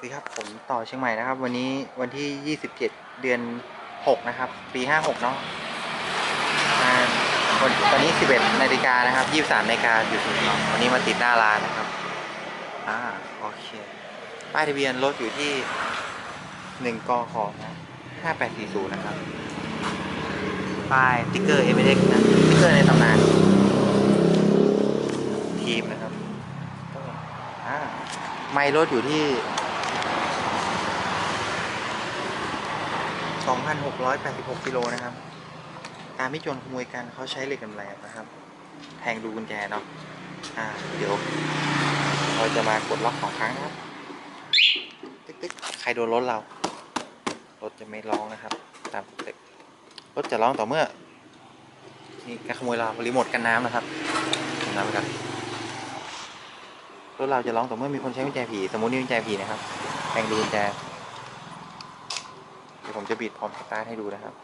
สวัสดีครับผมต่อเชียงใหม่นะครับ วันนี้วันที่ 27 เดือน 6 นะครับ ปี 56 เนาะวันตอนนี้ 11 นาฬิกานะครับ 23 นาฬิกาอยู่ถึงเนาะวันนี้มาติดหน้าร้านนะครับ อ่า โอเค ป้ายทะเบียนรถอยู่ที่ 1กขนะ5840 นะครับ ป้ายติ๊กเกอร์เอเมเด็กนะติ๊กเกอร์ในตำนาน ทีมนะครับ อ่า ไมล์รถอยู่ที่ 2,686กิโลนะครับ ตามที่โจรขโมยกันเขาใช้เหล็กแหลมนะครับ แทงดูกุญแจเนาะอ่า เดี๋ยว เราจะมากดล็อกสองครั้งนะครับตึ๊กตึ๊กใครโดนรถเรา รถจะไม่ร้องนะครับ ตามปกติรถจะร้องต่อเมื่อนี่การขโมยเรารีโมทกันน้ำนะครับน้ำกันรถเราจะร้องต่อเมื่อมีคนใช้กุญแจผี สมมตินี่กุญแจผีนะครับ แทงดูกุญแจ ดี๋ยวผมจะบิดพร้อมสตาร์ทให้ดูนะครับ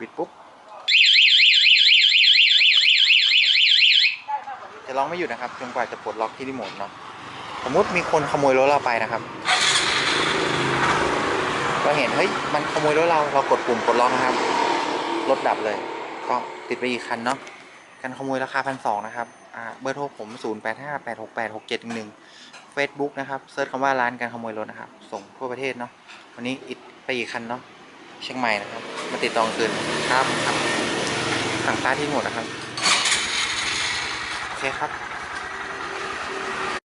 บิดปุ๊บ จะร้องไม่หยุดนะครับจนกว่าจะปลดล็อกที่รีโมทเนาะ สมมติมีคนขโมยรถเราไปนะครับ ก็เห็นเฮ้ยมันขโมยรถเราเรากดปุ่มปลดล็อกนะครับ รถดับเลย ก็ติดไปอีกคันเนาะการขโมยราคาพันสองนะครับ เบอร์โทรผม 0 8 5 8 6 8 6 7 1 Facebook นะครับเซิร์ชคำว่าร้านการขโมยรถนะครับ ส่งทั่วประเทศเนาะวันนี้อิดไปอีกคันเนาะเชียงใหม่นะครับ มาติดต่อคืนครับครับสั่งตาที่หมดนะครับโอเคครับ